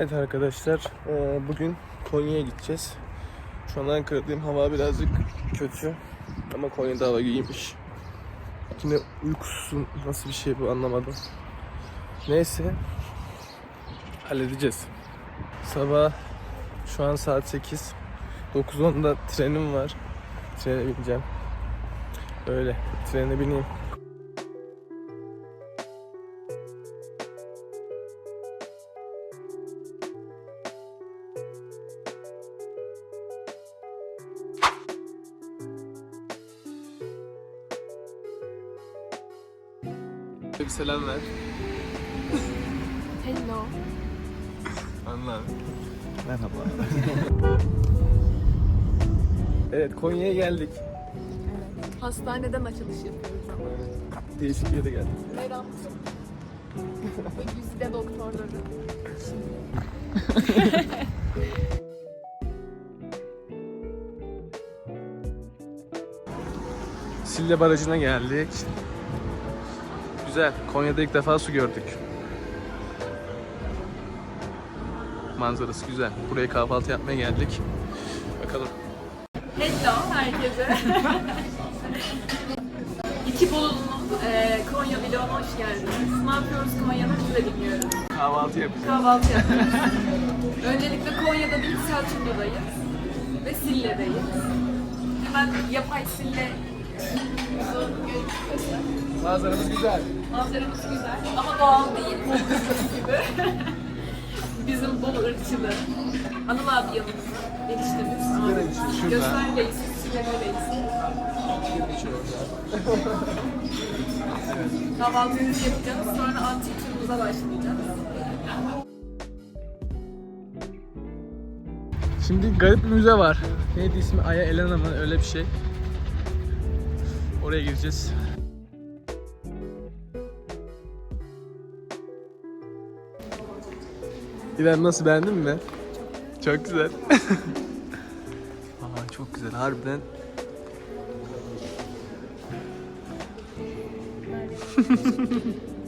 Evet arkadaşlar, eee, bugün Konya'ya gideceğiz. Şu an Ankara'dayım, hava birazcık kötü ama Konya'da hava iyiymiş. Yine uykusuzum, nasıl bir şey bu anlamadım. Neyse, halledeceğiz. Sabah şu an saat 8, 9.10'da trenim var. Trene bineceğim. Öyle, trene bineyim. Bir selam ver. Hello. Anla. Merhaba. evet Konya'ya geldik. Hastaneden açılış yapıyoruz ama. Değişik bir yere geldik. Meram. Ve güzide doktorları. Sille Barajı'na geldik. Güzel. Konya'da ilk defa su gördük. Manzarası güzel. Buraya kahvaltı yapmaya geldik. Bakalım. Hello herkese. İki Bolu'nun e, Konya vloguna hoş geldiniz. Ne yapıyoruz Konya'da biz de bilmiyoruz. Kahvaltı yapacağız. Kahvaltı yapıyoruz. Öncelikle Konya'da değil Selçuklu'dayız. Ve Sille'deyiz. Hemen yapay Sille Manzaramız güzel. Manzaramız güzel ama doğal değil. gibi. Bizim Bolu ırkçılığı. Anıl abi yanımızda. Şurada. Göstergeyiz. Sigaredeyiz. Kahvaltımızı yapacağız. Sonra antik turumuza başlayacağız. Şimdi garip bir müze var. Neydi ismi? Aya Elena mı? Öyle bir şey. Oraya gireceğiz. İrem nasıl beğendin mi? Çok güzel. Aa, çok güzel harbiden.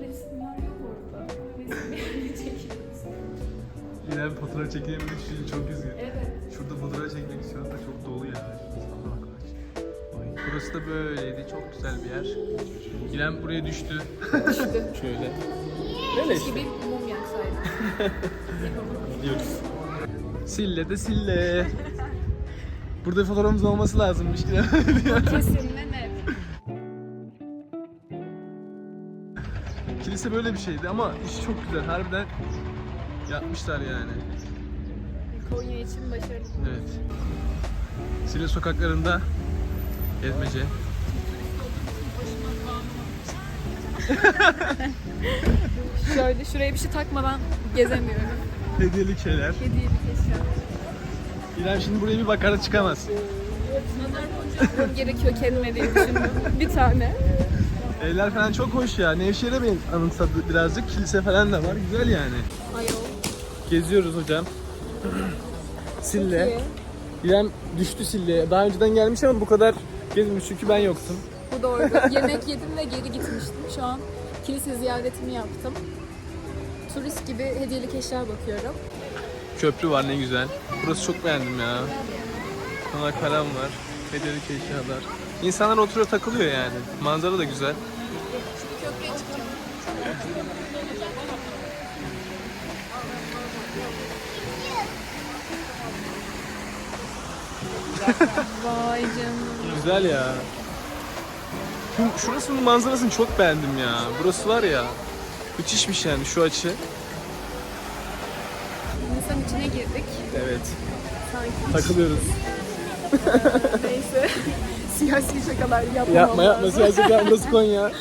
Resimler yok orada. Resimleri çekiyoruz. İrem fotoğraf çekememek için çok üzgün. Evet. Şurada fotoğraf çekmek istiyorum da çok dolu ya. Burası da böyleydi. Çok güzel bir yer. İrem buraya düştü. Düştü. Şöyle. Öyle işte. Gibi mum yaksaydı. Gidiyoruz. Sille de sille. Burada fotoğrafımız olması lazımmış. Kesinlikle Kilise böyle bir şeydi ama iş çok güzel. Harbiden yapmışlar yani. Konya için başarılı. Evet. Sille sokaklarında gezmece. Şöyle şuraya bir şey takmadan gezemiyorum. Hediyelik şeyler. Hediyelik eşya. İrem şimdi buraya bir bakar da çıkamaz. Nazar boncuğu almam gerekiyor kendime diye düşündüm. Bir tane. Evler falan çok hoş ya. Nevşehir'e benim anımsadı birazcık. Kilise falan da var. Güzel yani. Ayol. Geziyoruz hocam. Sille. İrem düştü Sille'ye. Daha önceden gelmiş ama bu kadar gezmiş çünkü ben yoktum. Bu doğru. Yemek yedim ve geri gitmiştim. Şu an kilise ziyaretimi yaptım. Turist gibi hediyelik eşya bakıyorum. Köprü var ne güzel. Burası çok beğendim ya. Konak falan var. Hediyelik eşyalar. İnsanlar oturuyor takılıyor yani. Manzara da güzel. Şimdi köprüye çıkacağım. Vay canına. Güzel ya. Şu, şurasının manzarasını çok beğendim ya. Burası var ya. Müthişmiş yani şu açı. İnsan içine girdik. Evet. Sanki. Takılıyoruz. Neyse. Siyasi şakalar yapmam Yapma yapma lazım. siyaset yapması Konya.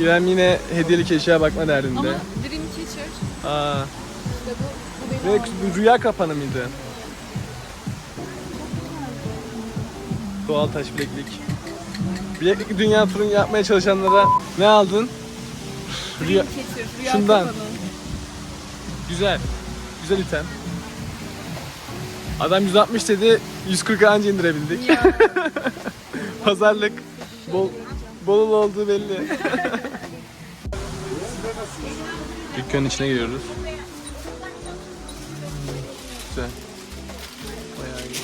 İrem yine hediyelik eşya bakma derdinde. Ama Dreamcatcher Aa, işte bu, bu benim ve bu rüya kapanı mıydı? Doğal taş bileklik. Bileklik dünya turunu yapmaya çalışanlara ne aldın? Rüya, rüya Şundan. kafanı. güzel. Güzel item. Adam 160 dedi, 140 anca indirebildik. Ya. Pazarlık. Bol, bol olduğu belli. Dükkanın içine giriyoruz. Güzel. Bayağı iyi.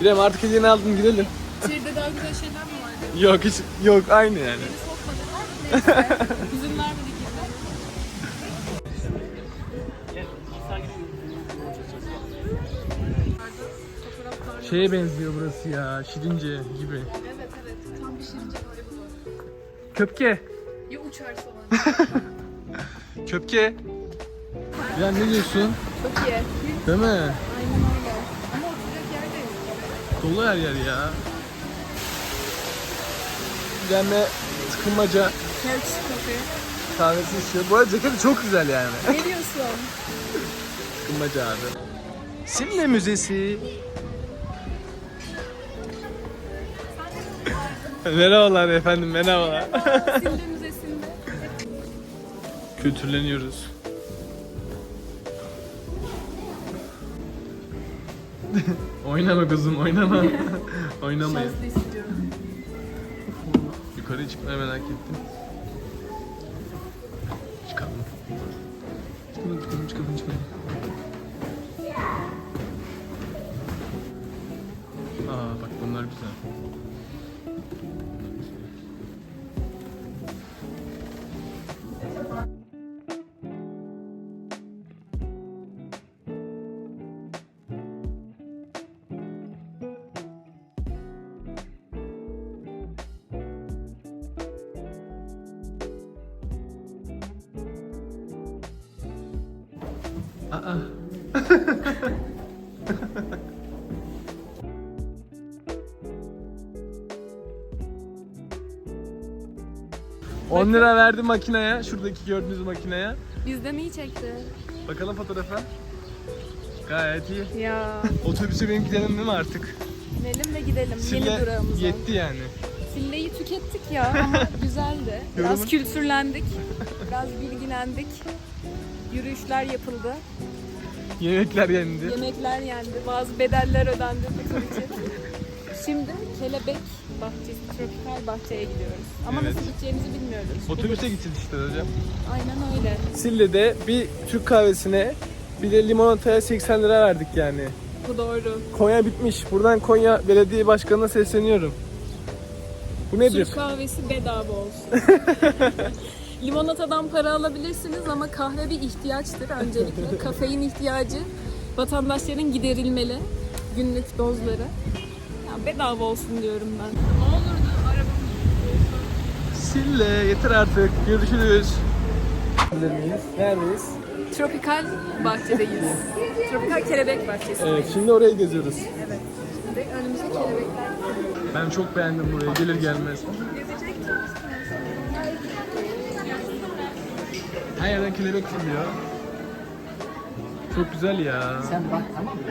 İrem artık hediyeni aldın gidelim. İçeride daha güzel şeyler mi vardı? Yok hiç yok aynı yani. Sokmadılar. Neyse. İzin vermedik Şeye benziyor burası ya, Şirince gibi. Evet evet. Tam bir şirince hali bu. Köpke, Ya uçarsa var. köpke. Ya ne diyorsun? Çok iyi. Değil mi? Aynen öyle. Ama oturacak yer de yok. Dolu her yer ya. Gelme tıkınmaca Couch cafe. kahvesi içiyor. Bu arada ceketi çok güzel yani. Ne diyorsun? Tıkınmaca abi. Simle Müzesi. merhabalar efendim, merhabalar. Müzesi'nde. Kültürleniyoruz. oynama kızım, oynama. Oynamayın. Şanslı istiyorum. Yukarıya çıkmayı merak ettim. Aa. 10 lira verdim makineye, şuradaki gördüğünüz makineye. Bizden iyi çekti. Bakalım fotoğrafa. Gayet iyi. Ya. Otobüse benim gidelim değil mi artık? Gidelim ve gidelim. Sille Yeni durağımıza. yetti yani. Silleyi tükettik ya ama güzeldi. Biraz Yorumun? kültürlendik. Biraz bilgilendik. Yürüyüşler yapıldı. Yemekler yendi. Yemekler yendi. Bazı bedeller ödendi tur için. Şimdi Kelebek Bahçesi, Tropikal Bahçe'ye gidiyoruz. Ama Evet. nasıl gideceğimizi bilmiyoruz. Otobüse gideceğiz işte hocam. Aynen öyle. Sille'de bir Türk kahvesine bir de limonataya 80 lira verdik yani. Bu doğru. Konya bitmiş. Buradan Konya Belediye Başkanı'na sesleniyorum. Bu nedir? Türk kahvesi bedava olsun. Limonatadan para alabilirsiniz ama kahve bir ihtiyaçtır öncelikle. Kafein ihtiyacı vatandaşların giderilmeli. Günlük dozları. Ya bedava olsun diyorum ben. Ne olurdu arabamız Sille yeter artık. Görüşürüz. Neredeyiz? Tropikal bahçedeyiz. Tropikal kelebek bahçesi. Evet, şimdi oraya geziyoruz. Evet. Şimdi önümüze kelebekler. Ben çok beğendim burayı. Gelir gelmez. Her yerden kelebek fırlıyor. Çok güzel ya. Sen bak tamam mı?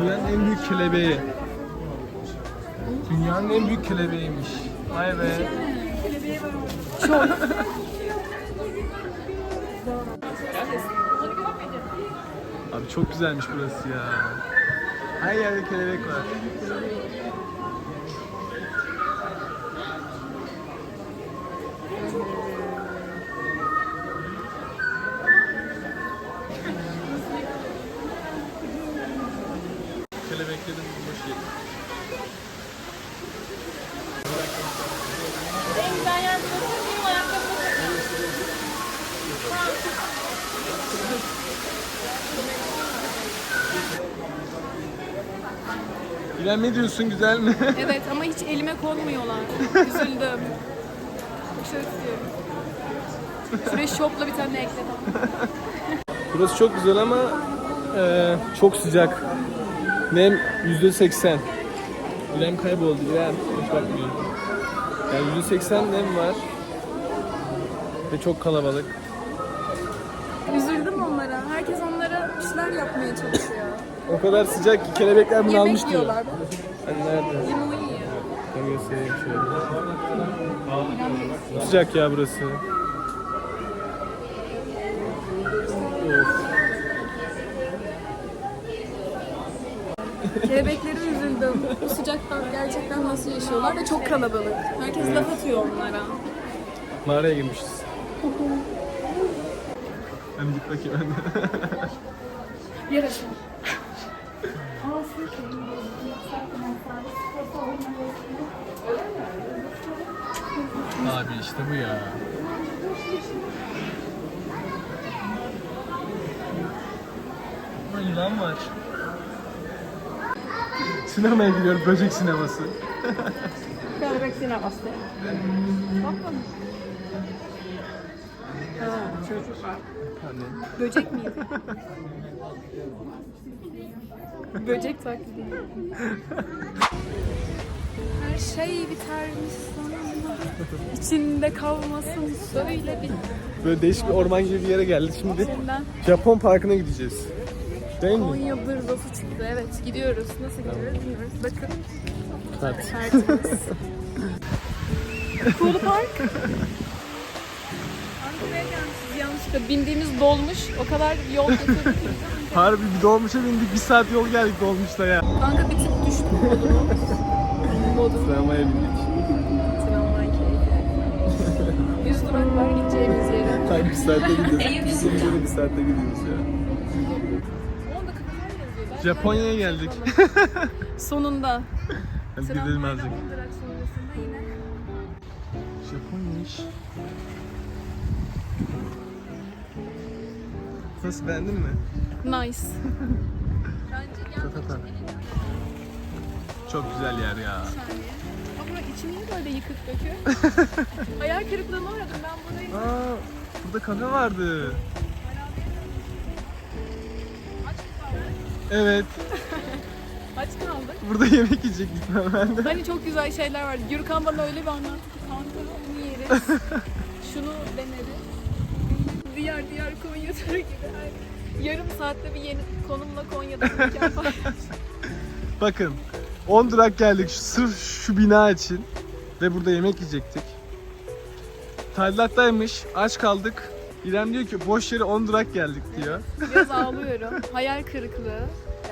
Dünyanın en büyük kelebeği. Dünyanın en büyük kelebeğiymiş. Vay be. Abi çok güzelmiş burası ya. Her yerde kelebek var. İrem ne diyorsun güzel mi? Evet ama hiç elime konmuyorlar. Üzüldüm. Çok istiyorum. Şuraya şopla bir tane ekledim. Burası çok güzel ama eee, çok sıcak. Nem %80. İrem kayboldu. İrem hiç bakmıyor. Yani %80 nem var. Ve çok kalabalık. O kadar sıcak ki kelebekler bunu Yemek almış diyor. yiyorlar. Hani nerede? Yiyor. Göstereyim şöyle. Sıcak ya burası. Kelebekleri üzüldüm. Bu sıcakta gerçekten nasıl yaşıyorlar ve çok kalabalık. Herkes laf atıyor onlara. Mağaraya girmişiz. Hadi git bakayım ben de. Yarasın. İşte bu ya. Ama yılan var. Sinemaya gidiyor, böcek sineması. Kelebek sineması. Bakma. Ha, çocuklar. Anne. Böcek miydi? Böcek taklidi. Her şey bitermiş sonunda. İçinde kalmasın söyle bir. Böyle değişik bir orman gibi bir yere geldik şimdi. Senden Japon parkına gideceğiz. Değil mi? 10 yıldır lafı çıktı. Evet gidiyoruz. Nasıl gidiyoruz bilmiyoruz. Bakın. Tertemiz. Cool Park. Ankara'ya gelmişiz yanlışlıkla. Bindiğimiz dolmuş. O kadar yol getirdik ki. Harbi bir dolmuşa bindik, bir saat yol geldik dolmuşta ya. Kanka bir tık düştü modumu. Modum. Sinemaya bindik. Keyfi. 100 durak var gideceğimiz yere. Tam bir saatte gidiyoruz. Bizim böyle bir saatte gidiyoruz ya. Japonya'ya geldik. Sonunda. Hadi gidelim azıcık. Tramvayda 10 durak sonrasında yine. Japonya iş. Nasıl beğendin mi? Nice. Bence. Çok güzel yer ya. Ama içi niye böyle yıkık dökük? Hayal kırıklığına uğradım ben burayı. Aa, burada kafe vardı. Aç mı kaldık? Evet, Aç kaldık. burada yemek yiyecektik hemen de. Hani çok güzel şeyler vardı. Gürkan bana öyle bir anlattı ki kanka onu yeriz. Şunu deneriz. Diğer diğer Konya turu gibi. Her yarım saatte bir yeni konumla Konya'da bir paylaş. Bakın, 10 durak geldik şu, sırf şu bina için. Ve burada yemek yiyecektik. Tadilattaymış, aç kaldık. İrem diyor ki boş yere 10 durak geldik diyor. Biraz ağlıyorum. Hayal kırıklığı,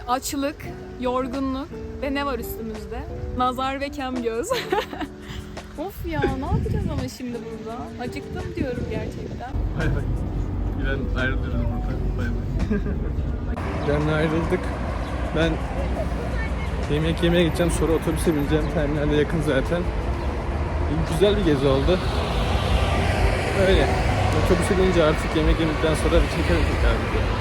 açlık, yorgunluk ve ne var üstümüzde? Nazar ve kem göz. of ya ne yapacağız ama şimdi burada? Acıktım diyorum gerçekten. Bay bay. İrem ayrılıyoruz burada. Bay bay. İrem'le ayrıldık. Ben yemek yemeye gideceğim. Sonra otobüse bineceğim. Terminalde yakın zaten. Güzel bir gezi oldu. Öyle. Otobüse gelince artık yemek yemekten sonra bir çekerim tekrar.